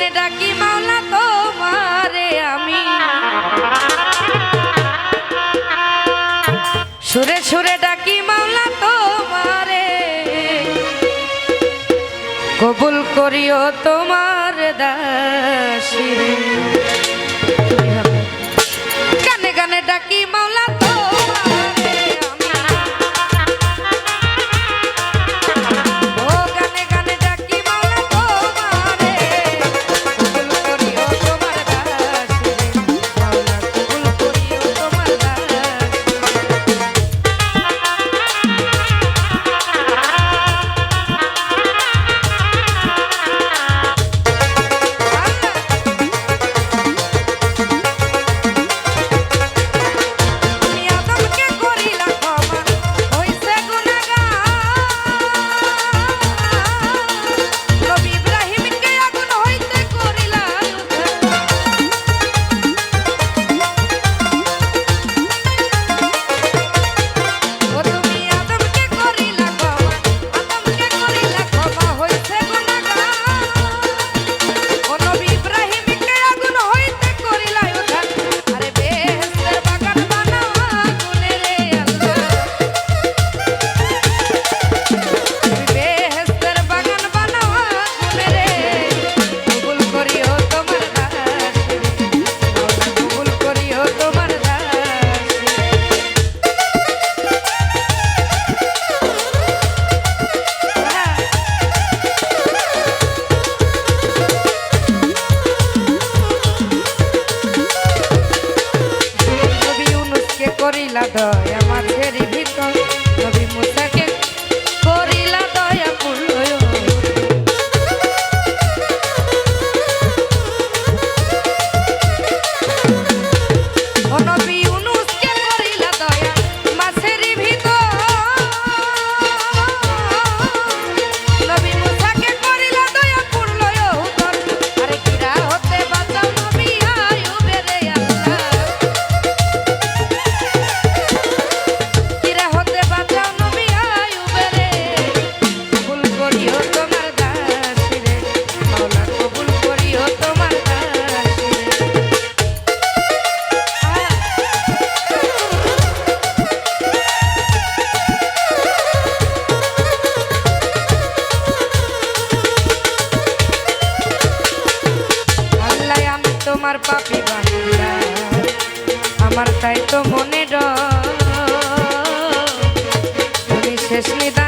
কেমনে ডাকি মাওলা তোমারে আমি। সুরে সুরে ডাকি মাওলা তোমারে। কবুল করিও তোমার দাসী কানে কানে ডাকি মা করিলা দয় আমার আমার পাপি বান্দা। আমার তাই তো মনে ডর। তুমি শেষ নিদা